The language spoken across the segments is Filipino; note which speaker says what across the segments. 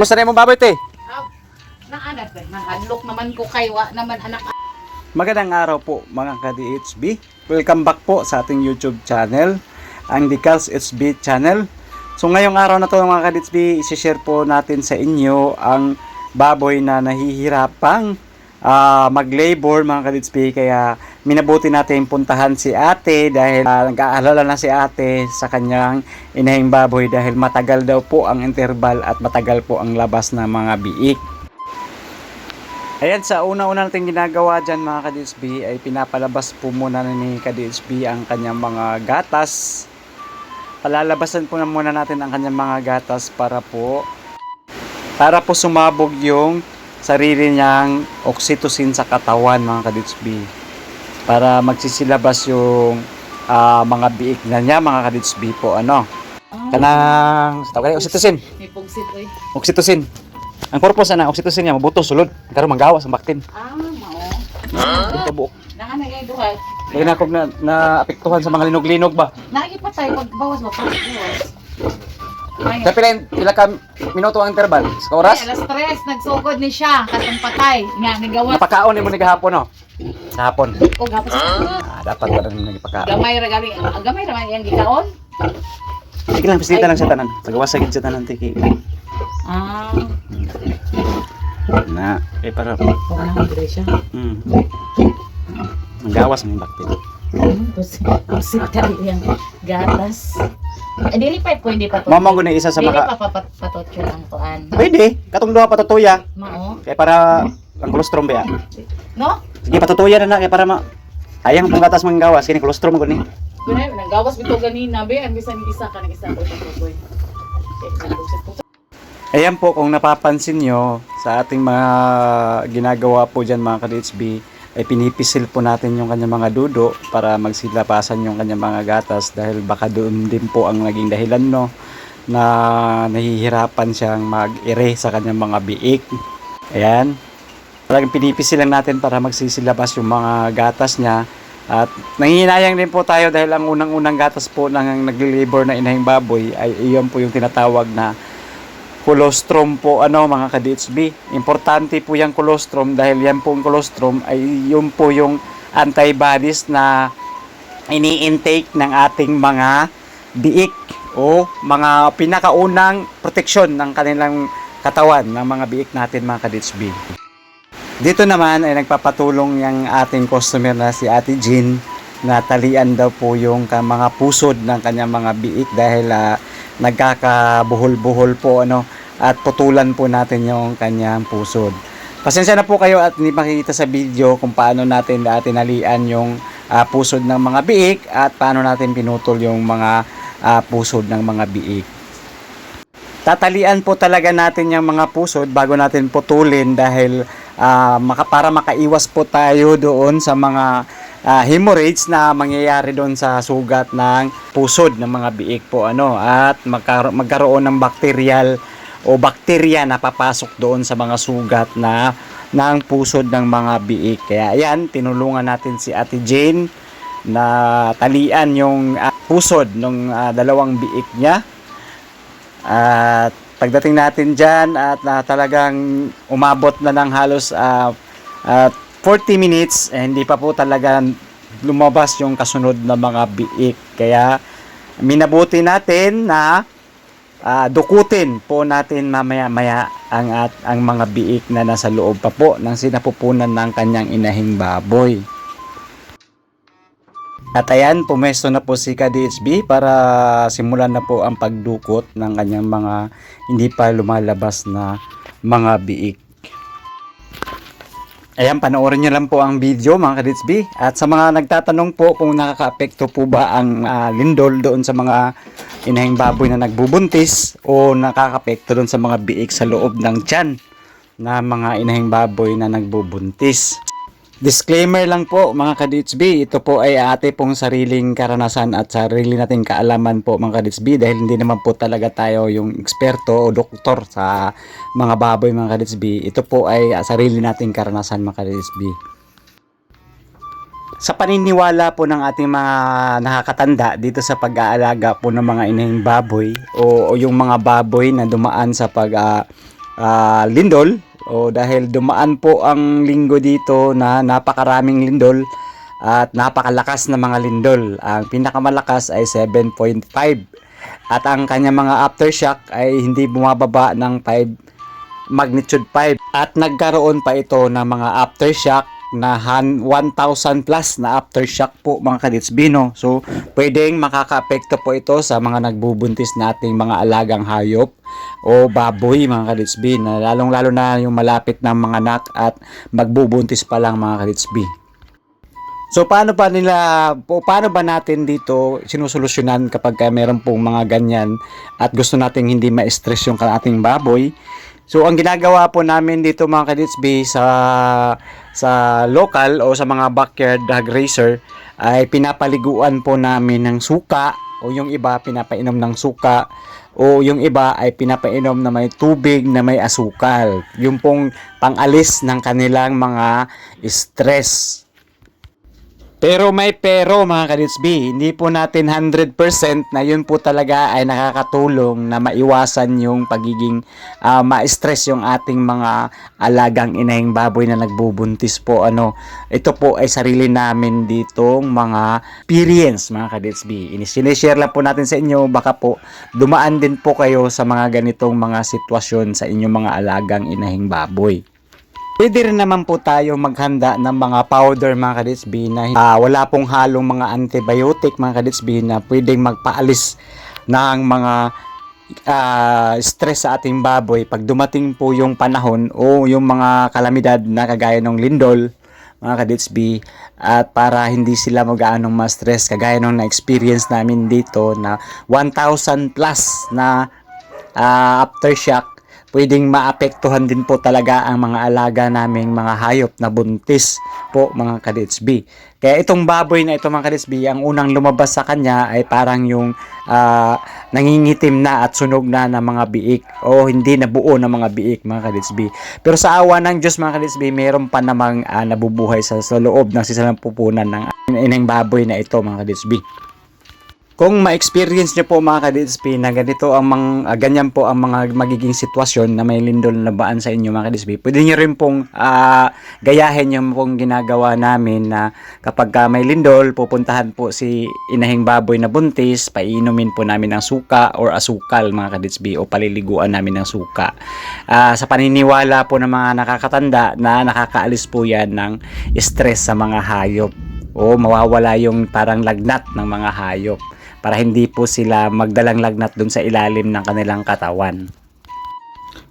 Speaker 1: Kumusta na yung baboy, te?
Speaker 2: Ah, naanak na. Nahanlok naman ko kay wa naman anak.
Speaker 1: Magandang araw po mga ka-DHB. Welcome back po sa ating YouTube channel, ang Decals HB channel. So ngayong araw na to mga ka-DHB, isi-share po natin sa inyo ang baboy na nahihirapang ah, mag-labor mga ka-DHB. Kaya minabuti natin puntahan si ate dahil ah, nag-aalala na si ate sa kanyang inahing baboy dahil matagal daw po ang interval at matagal po ang labas ng mga biik. Ayan, sa una-una natin ginagawa dyan mga ka-DSB ay pinapalabas po muna ni ka-DSB ang kanyang mga gatas. Palalabasan po na muna natin ang kanyang mga gatas para po para po sumabog yung sarili niyang oxytocin sa katawan mga ka-DSB. Para magsisilabas yung ah, mga biik na niya mga ka-DSB po ano. Kanang, sa tawag oxytocin.
Speaker 2: May pugsit oy.
Speaker 1: Oxytocin. Ang purpose na oxytocin niya mabuto sulod karon manggawas ang baktin.
Speaker 2: Ah, mao.
Speaker 1: Ito buok.
Speaker 2: Nanga na gay duha.
Speaker 1: Lagi na akong na, naapektuhan sa mga linog-linog ba?
Speaker 2: Nagi pa tayo pagbawas ba pagbawas.
Speaker 1: Sa pila, pila ka minuto ang interval? Sa oras?
Speaker 2: Ay, alas tres, nagsugod ni siya, katong patay. Nga, nagawa.
Speaker 1: Napakaon ni mo ni gahapon no? Sa hapon.
Speaker 2: O, gapos sa
Speaker 1: Ah, dapat pa rin nagipakaon.
Speaker 2: Gamay ra gali, ah, gamay ra man yang gikaon.
Speaker 1: Sige lang, pisita lang sa tanan. Sa gawas sa gid sa tanan tiki.
Speaker 2: Ah,
Speaker 1: Na, eh para
Speaker 2: wala na dire siya.
Speaker 1: hmm. Manggawas ng baktin.
Speaker 2: Hmm, pusit tayo yung gatas. Eh, dili pa pwede pa to.
Speaker 1: Mama ko na isa sa
Speaker 2: Dili
Speaker 1: maka...
Speaker 2: pa papatotcho ang tuan.
Speaker 1: Pwede, katong duha patutuya.
Speaker 2: Mao.
Speaker 1: Kaya para ang kolostrum ba ya?
Speaker 2: No?
Speaker 1: Sige, patutuya na na kaya para ma... Ayang pang gatas manggawas, kini kolostrum ko ni.
Speaker 2: Kunay, nanggawas bito ganina, be. Ang bisa ni isa ka, nag-isa ko ito, boy. Eh.
Speaker 1: Ayan po, kung napapansin nyo, sa ating mga ginagawa po dyan mga ka-DHB, ay pinipisil po natin yung kanyang mga dudo para magsilapasan yung kanyang mga gatas dahil baka doon din po ang naging dahilan no na nahihirapan siyang mag-ere sa kanyang mga biik. Ayan. Talagang pinipisil lang natin para magsisilabas yung mga gatas niya at nangihinayang din po tayo dahil ang unang-unang gatas po ng nagli-labor na inahing baboy ay iyon po yung tinatawag na colostrum po ano mga ka-DHB. Importante po yung colostrum dahil yan po yung colostrum ay yun po yung antibodies na ini-intake ng ating mga biik o mga pinakaunang proteksyon ng kanilang katawan ng mga biik natin mga ka-DHB. Dito naman ay nagpapatulong yung ating customer na si Ate Jean na talian daw po yung mga pusod ng kanyang mga biik dahil ah, nagkakabuhol-buhol po ano at putulan po natin yung kanyang pusod. Pasensya na po kayo at hindi makikita sa video kung paano natin dati nalian yung ah, pusod ng mga biik at paano natin pinutol yung mga ah, pusod ng mga biik. Tatalian po talaga natin yung mga pusod bago natin putulin dahil ah, maka, para makaiwas po tayo doon sa mga ah, hemorrhage na mangyayari doon sa sugat ng pusod ng mga biik po ano at magkar- magkaroon ng bacterial o bakterya na papasok doon sa mga sugat na ng pusod ng mga biik. Kaya ayan, tinulungan natin si Ate Jane na talian yung ah, pusod ng dalawang biik niya. At pagdating natin dyan at na talagang umabot na ng halos ah, at 40 minutes, eh, hindi pa po talaga lumabas yung kasunod na mga biik. Kaya minabuti natin na ah, dukutin po natin mamaya-maya ang at ang mga biik na nasa loob pa po ng sinapupunan ng kanyang inahing baboy. At ayan, pumesto na po si KDHB para simulan na po ang pagdukot ng kanyang mga hindi pa lumalabas na mga biik. Ayan, panoorin nyo lang po ang video mga KDHB. At sa mga nagtatanong po kung nakaka-apekto po ba ang ah, lindol doon sa mga inahing baboy na nagbubuntis o nakaka-apekto doon sa mga biik sa loob ng tiyan na mga inahing baboy na nagbubuntis. Disclaimer lang po mga ka-DHB, ito po ay ate pong sariling karanasan at sarili nating kaalaman po mga ka-DHB dahil hindi naman po talaga tayo yung eksperto o doktor sa mga baboy mga ka-DHB. Ito po ay sarili nating karanasan mga ka-DHB. Sa paniniwala po ng ating mga nakakatanda dito sa pag-aalaga po ng mga inahing baboy o, o yung mga baboy na dumaan sa pag ah, ah, lindol o dahil dumaan po ang linggo dito na napakaraming lindol at napakalakas na mga lindol. Ang pinakamalakas ay 7.5 at ang kanya mga aftershock ay hindi bumababa ng 5 magnitude 5 at nagkaroon pa ito ng mga aftershock na han- 1,000 plus na aftershock po mga kaditsbino. So, pwedeng makaka-apekto po ito sa mga nagbubuntis nating mga alagang hayop o baboy mga kaditsbi na lalong lalo na yung malapit ng mga anak at magbubuntis pa lang mga kaditsbi. So paano ba nila po paano ba natin dito sinusolusyonan kapag ka meron pong mga ganyan at gusto nating hindi ma-stress yung ating baboy? So ang ginagawa po namin dito mga kaditsbi sa sa local o sa mga backyard hog racer ay pinapaliguan po namin ng suka o yung iba pinapainom ng suka o yung iba ay pinapainom na may tubig na may asukal. Yung pong pangalis ng kanilang mga stress. Pero may pero mga kaditsbi, hindi po natin 100% na yun po talaga ay nakakatulong na maiwasan yung pagiging ah, ma-stress yung ating mga alagang inahing baboy na nagbubuntis po. Ano, ito po ay sarili namin ditong mga experience mga kaditsbi. Sinishare lang po natin sa inyo, baka po dumaan din po kayo sa mga ganitong mga sitwasyon sa inyong mga alagang inahing baboy. Pwede rin naman po tayo maghanda ng mga powder mga kaditsbi na ah, wala pong halong mga antibiotic mga kaditsbi na pwedeng magpaalis ng mga ah, stress sa ating baboy pag dumating po yung panahon o yung mga kalamidad na kagaya ng lindol mga kaditsbi at para hindi sila mag-aanong ma-stress kagaya nung na-experience namin dito na 1,000 plus na ah, aftershock pwedeng maapektuhan din po talaga ang mga alaga naming mga hayop na buntis po mga kaditsbi. Kaya itong baboy na ito mga kaditsbi, ang unang lumabas sa kanya ay parang yung ah, nangingitim na at sunog na ng mga biik o hindi nabuo ng mga biik mga kaditsbi. Pero sa awa ng Diyos mga kaditsbi, meron pa namang ah, nabubuhay sa, sa loob ng sisalampupunan ng inang baboy na ito mga kaditsbi. Kung ma-experience nyo po mga ka-DSP na ganito ang mga, ah, ganyan po ang mga magiging sitwasyon na may lindol na baan sa inyo mga ka-DSP, pwede nyo rin pong ah, gayahin yung pong ginagawa namin na kapag ka may lindol, pupuntahan po si inahing baboy na buntis, paiinumin po namin ng suka or asukal mga ka-DSP o paliliguan namin ng suka. Ah, sa paniniwala po ng mga nakakatanda na nakakaalis po yan ng stress sa mga hayop o mawawala yung parang lagnat ng mga hayop para hindi po sila magdalang lagnat dun sa ilalim ng kanilang katawan.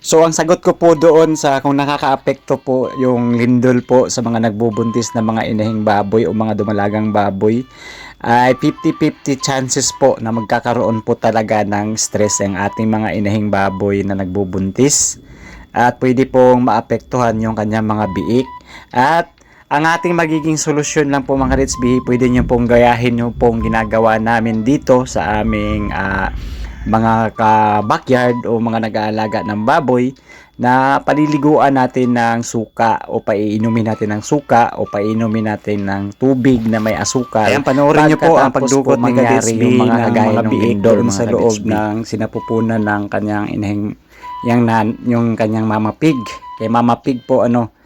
Speaker 1: So ang sagot ko po doon sa kung nakakaapekto po yung lindol po sa mga nagbubuntis na mga inahing baboy o mga dumalagang baboy ay 50-50 chances po na magkakaroon po talaga ng stress ang ating mga inahing baboy na nagbubuntis at pwede pong maapektuhan yung kanyang mga biik at ang ating magiging solusyon lang po mga Ritsby, pwede nyo pong gayahin nyo pong ginagawa namin dito sa aming ah, mga ka-backyard o mga nag-aalaga ng baboy na paliliguan natin ng suka o paiinumin natin ng suka o paiinumin natin ng tubig na may asukal. Ayan, panoorin nyo po ang pagdukot ni Kaditsby ng mga kagaya ng biik doon sa loob ng sinapupunan ng kanyang inahing yung, nan, yung kanyang mama pig. Kay mama pig po ano,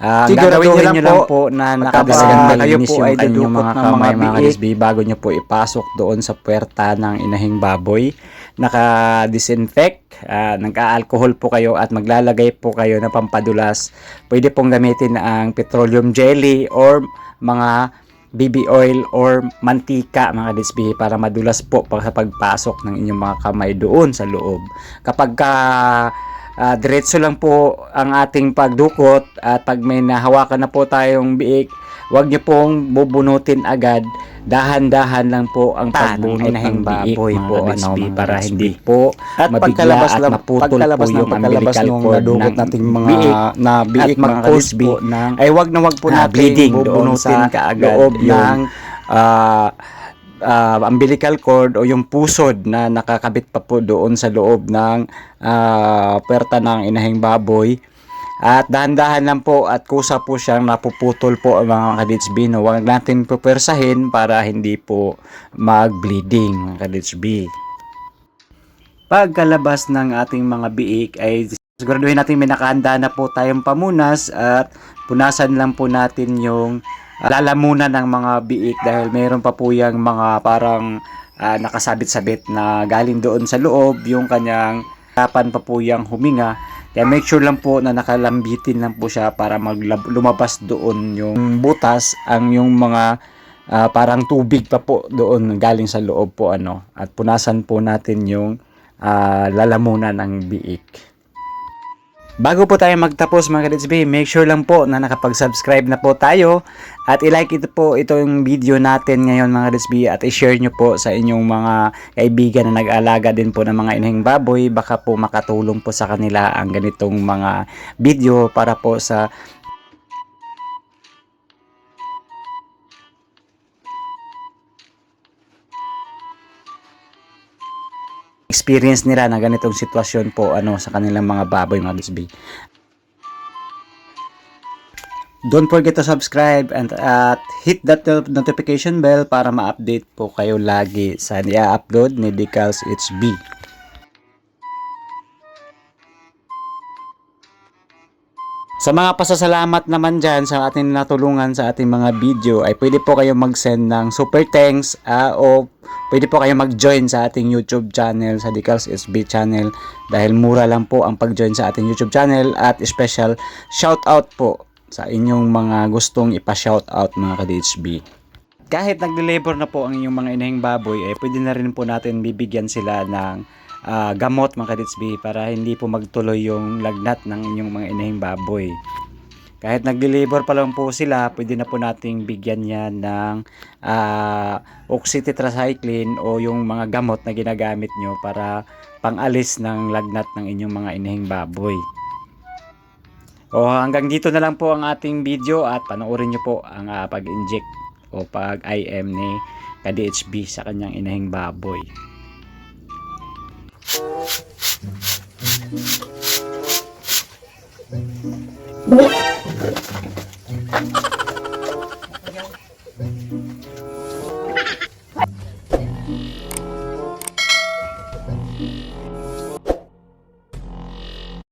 Speaker 1: Ah, ang
Speaker 3: Siguraduhin
Speaker 1: gagawin nyo
Speaker 3: nyo
Speaker 1: lang
Speaker 3: lang
Speaker 1: po na
Speaker 3: Pagkabasaganda
Speaker 1: nakabasaganda kayo
Speaker 3: linis
Speaker 1: po
Speaker 3: yung
Speaker 1: ay
Speaker 3: kanyang mga
Speaker 1: ng
Speaker 3: kamay,
Speaker 1: mga SB bago nyo po ipasok doon sa puwerta ng inahing baboy. Naka-disinfect, ah, nag-alcohol po kayo at maglalagay po kayo na pampadulas. Pwede pong gamitin ang petroleum jelly or mga BB oil or mantika mga disbi para madulas po pag sa pagpasok ng inyong mga kamay doon sa loob. Kapag ka ah, diretso lang po ang ating pagdukot at pag may nahawakan na po tayong biik, huwag niyo pong bubunutin agad. Dahan-dahan lang po ang pagbunot ng baboy po ano, para hindi po
Speaker 3: At
Speaker 1: mabigla
Speaker 3: pagkalabas
Speaker 1: at maputol
Speaker 3: pagkalabas
Speaker 1: po
Speaker 3: ng
Speaker 1: yung
Speaker 3: pagkalabas
Speaker 1: cord
Speaker 3: nadukot
Speaker 1: ng
Speaker 3: nating mga
Speaker 1: biik
Speaker 3: na
Speaker 1: at
Speaker 3: biik mga
Speaker 1: mag-cause po ng ay wag na wag po
Speaker 3: na
Speaker 1: natin
Speaker 3: bleeding doon
Speaker 1: bubunutin
Speaker 3: sa
Speaker 1: kaagad
Speaker 3: loob ng,
Speaker 1: ah, ah, umbilical cord o yung pusod na nakakabit pa po doon sa loob ng ah, puwerta ng inahing baboy at dahan-dahan lang po at kusa po siyang napuputol po ang mga kaditsbi. No? Huwag natin pupersahin para hindi po mag-bleeding mga kaditsbi. Pagkalabas ng ating mga biik ay Siguraduhin natin may nakahanda na po tayong pamunas at punasan lang po natin yung ah, lalamunan ng mga biik dahil mayroon pa po yung mga parang ah, nakasabit-sabit na galing doon sa loob yung kanyang kapan pa po yung huminga. Kaya make sure lang po na nakalambitin lang po siya para maglab- lumabas doon yung butas ang yung mga ah, parang tubig pa po doon galing sa loob po ano at punasan po natin yung ah, lalamunan ng biik. Bago po tayo magtapos mga kaditsb, make sure lang po na nakapag-subscribe na po tayo at i-like ito po itong video natin ngayon mga kaditsb at i-share nyo po sa inyong mga kaibigan na nag-alaga din po ng mga inahing baboy. Baka po makatulong po sa kanila ang ganitong mga video para po sa experience nila na ganitong sitwasyon po ano sa kanilang mga baboy mga disbi. Don't forget to subscribe and at hit that not- notification bell para ma-update po kayo lagi sa i-upload ni Decals HB. Sa mga pasasalamat naman dyan sa ating natulungan sa ating mga video ay pwede po kayo mag-send ng super thanks ah, o pwede po kayo mag-join sa ating YouTube channel sa Decals SB channel dahil mura lang po ang pag-join sa ating YouTube channel at special shout out po sa inyong mga gustong ipa-shout out mga ka-DHB. Kahit nag-deliver na po ang inyong mga inahing baboy, eh pwede na rin po natin bibigyan sila ng ah, gamot mga ka-DHB para hindi po magtuloy yung lagnat ng inyong mga inahing baboy. Kahit nag-deliver pa lang po sila, pwede na po nating bigyan yan ng uh, oxytetracycline o yung mga gamot na ginagamit nyo para pangalis ng lagnat ng inyong mga inahing baboy. O hanggang dito na lang po ang ating video at panoorin nyo po ang ah, pag-inject o pag-IM ni ka-DHB sa kanyang inahing baboy. Oh!